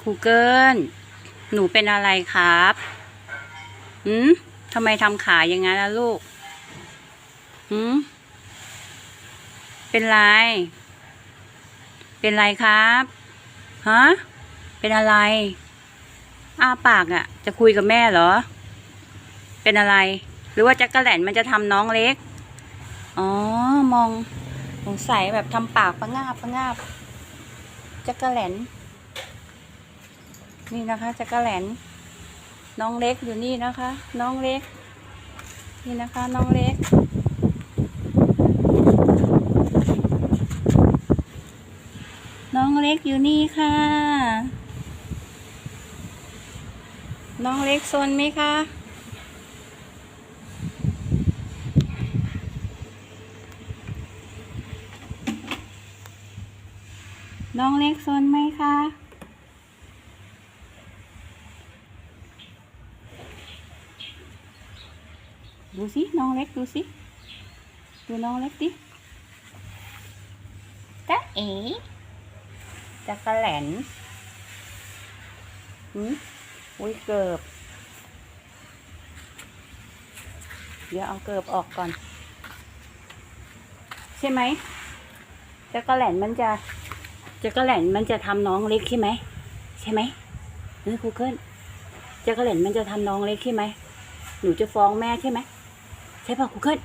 ครูเกิลหนูเป็นอะไรครับหืมทำไมทำขาอย่างนั้นล่ะลูกหืมเป็นไร เป็นไรครับ ฮะ เป็นอะไร อ้าปากอะ่ะ จะคุยกับแม่เหรอ เป็นอะไร หรือว่าจักรแหลนมันจะทำน้องเล็ก อ๋อ มองสงสัยแบบทำปากประงาบประงาบจักรแหลน นี่นะคะจักรแหลนน้องเล็กอยู่นี่นะคะ น้องเล็ก นี่นะคะน้องเล็ก น้องเล็กอยู่นี่ค่ะ น้องเล็กซนไหมคะน้องเล็กซนไหมคะ ดูสิน้องเล็กดูสิ ดูน้องเล็กดิจ๊ะเอ๋จักรแหลนหืมอุ้ยเกิบ เดี๋ยวเอาเกิบออกก่อน ใช่ไหมจักรแหลนมันจะจักรแหลนมันจะทำน้องเล็กใช่ไหมใช่ไหมเฮ้ยครูเกิลจักรแหลนมันจะทำน้องเล็กใช่ไหมหนูจะฟ้องแม่ใช่ไหม ช่ป่ะคูเกิล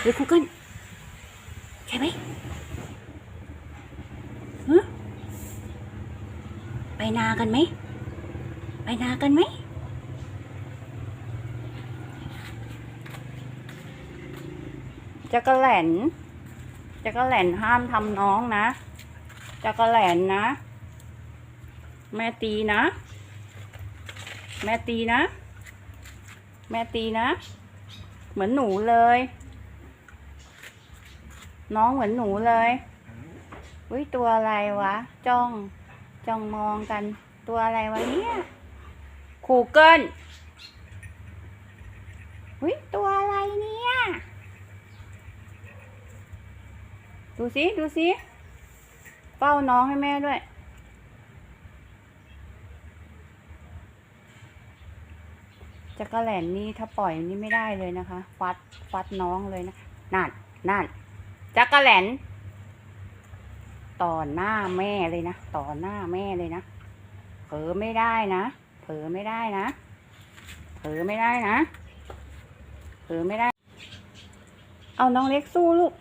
หรือคูเกิลใช่ไหมฮะไปนากันไหม ไปนากันไหมจักรแหลนจักรแหลนห้ามทำน้องนะจักรแหลนนะ แม่ตีนะ แม่ตีนะ แม่ตีนะ เหมือนหนูเลย น้องเหมือนหนูเลยอุ้ยตัวอะไรวะ จ้อง จ้องมองกัน ตัวอะไรวะเนี่ยคูเกิลอุ้ยตัวอะไรเนี่ย ดูสิ ดูสิ เฝ้าน้องให้แม่ด้วย จักรแหลนนี่ถ้าปล่อยนี่ไม่ได้เลยนะคะ ฟัดฟัดน้องเลยนะนั่นนั่นจักรแหลนต่อหน้าแม่เลยนะต่อหน้าแม่เลยนะเผลอไม่ได้นะเผลอไม่ได้นะเผลอไม่ได้นะเผลอไม่ได้ เอาน้องเล็กสู้ลูก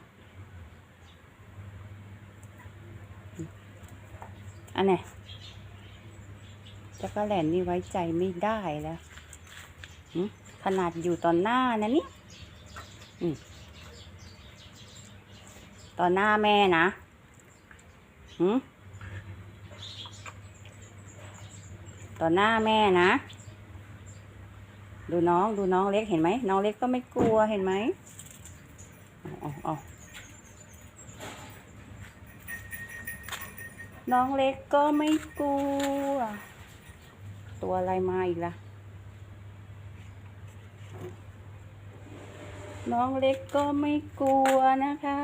อันไหนจักรแหลนนี่ไว้ใจไม่ได้แล้ว ขนาดอยู่ตอนหน้านะนี่ตอนหน้าแม่นะตอนหน้าแม่นะ ดูน้องดูน้องเล็กเห็นไหมน้องเล็กก็ไม่กลัวเห็นไหมเอาเอาน้องเล็กก็ไม่กลัว ตัวอะไรมาอีกล่ะ น้องเล็กก็ไม่กลัวนะคะ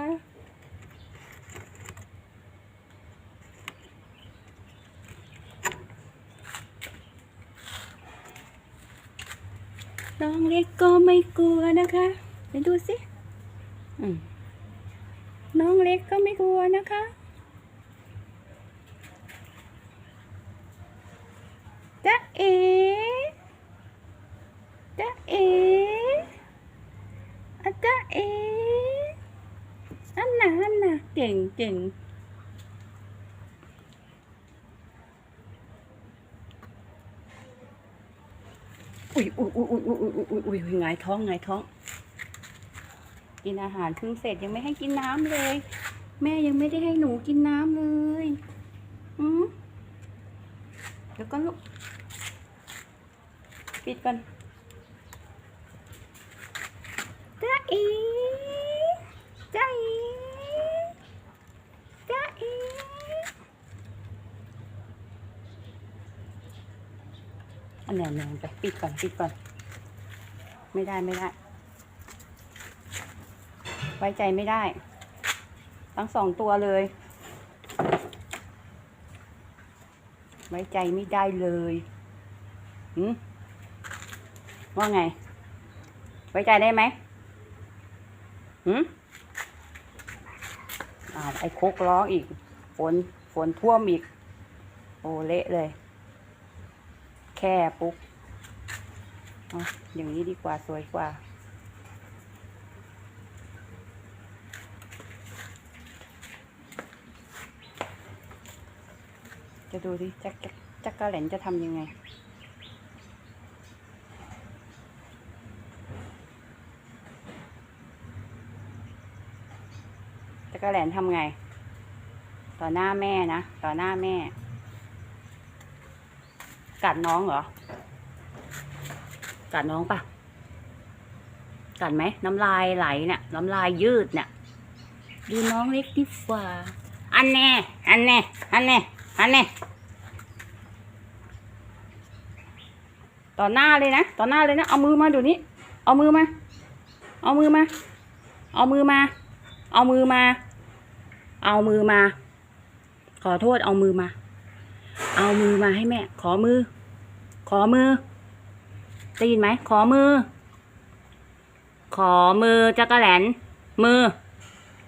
น้องเล็กก็ไม่กลัวนะคะไปดูสิอืมน้องเล็กก็ไม่กลัวนะคะจ๊ะเอ๋จ๊ะเอ๋อะจ๊ะเอ๋อันน่ะอันน่ะ เก่งเก่งอุ้ยอุ้ยอุ้ยอุ้ยอุ้ยอุ้ยอุ้ยอุ้ยหงายท้องหงายท้อง กินอาหารเพิ่งเสร็จยังไม่ให้กินน้ำเลย แม่ยังไม่ได้ให้หนูกินน้ำเลยอืมเดี๋ยวก็ลูกปิดก่อนจ้าอีจ้าอีจ้าอี อยเนี่ยไปปิดก่อนปิดก่อน ไม่ได้ไม่ได้ ไว้ใจไม่ได้ ทั้งสองตัวเลย ไว้ใจไม่ได้เลยหืมว่าไง ไว้ใจได้ไหมหืมอ้าวไอ้โคกร้องอีกฝนฝนท่วมอีก โอเละเลย แค่ปุ๊บอย่างนี้ดีกว่าสวยกว่า จะดูดิจักจักจักกะแหลนจะทำยังไงจักรแหลนทำไง ต่อหน้าแม่นะ ต่อหน้าแม่ กัดน้องเหรอ กัดน้องปะกัดไหม น้ำลายไหลเนี่ย น้ำลายยืดเนี่ย ดูน้องเล็กดีฝ่า อันแน่ อันแน่ อันแน่ อันแน่ ต่อหน้าเลยนะ ต่อหน้าเลยนะ เอามือมาเดี๋ยวนี้ เอามือมา เอามือมา เอามือมา เอามือมา เอามือมา ขอโทษเอามือมา เอามือมาให้แม่ ขอมือ ขอมือ ได้ยินไหม ขอมือ ขอมือจักรแหลน มือ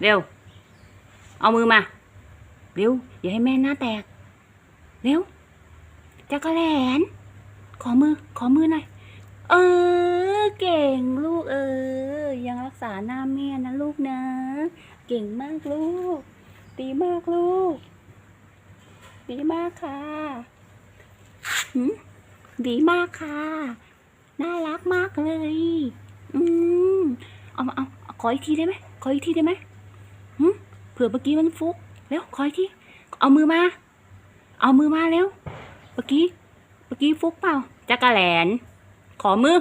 เร็ว เอามือมา เร็ว อย่าให้แม่หน้าแตก เร็วจักรแหลน ขอมือ ขอมือหน่อย เออ เก่งลูกเออ ยังรักษาหน้าแม่นะลูกนะ เก่งมากลูก ดีมากลูก ดีมากค่ะหืมดีมากค่ะ น่ารักมากเลย อืมเอามาเอาขออีกทีได้ไหมขออีกทีได้ไหมหืมเผื่อเมื่อกี้มันฟุกเร็วขออีกที เอามือมา เอามือมาเร็ว เมื่อกี้ เมื่อกี้ฟุกเปล่าจักรแหลน ขอมือ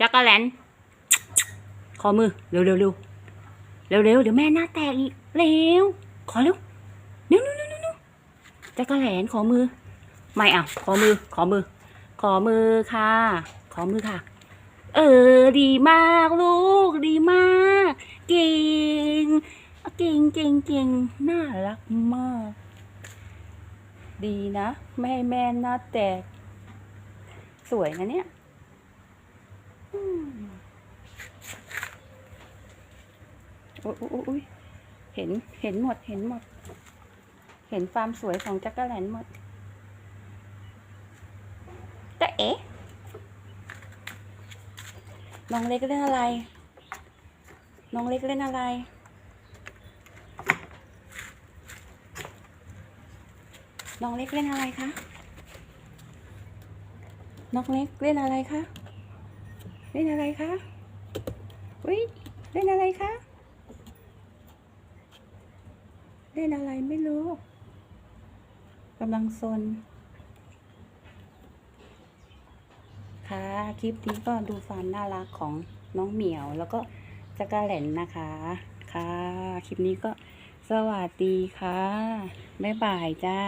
จักรแหลน ขอมือ เร็วเร็วเร็วเร็วเร็วเดี๋ยวแม่หน้าแตกอีก เร็ว ขอเร็วเร็วเร็วเร็วเร็วเร็ว จักรแหลนขอมือ ไม่เอาขอมือ ขอมือ ขอมือค่ะ ขอมือค่ะ เออ ดีมากลูก ดีมาก เก่ง เก่งเก่งเก่งน่ารักมาก ดีนะไม่ให้แม่หน้าแตก สวยนะเนี่ยโอ้ยเห็น เห็นหมด เห็นหมด ห็นความสวยของจักรแลนหมดแต่เอ๊ะน้องเล็กเล่นอะไร น้องเล็กเล่นอะไร น้องเล็กเล่นอะไรคะ น้องเล็กเล่นอะไรคะ เล่นอะไรคะอุ้ยเล่นอะไรคะ เล่นอะไรไม่รู้ำลังซนค่ะ คลิปนี้ก็ดูความน่ารักของน้องเหมียว แล้วก็จักรแหลนนะคะ ค่ะ คลิปนี้ก็สวัสดีค่ะ บ๊ายบายจ้า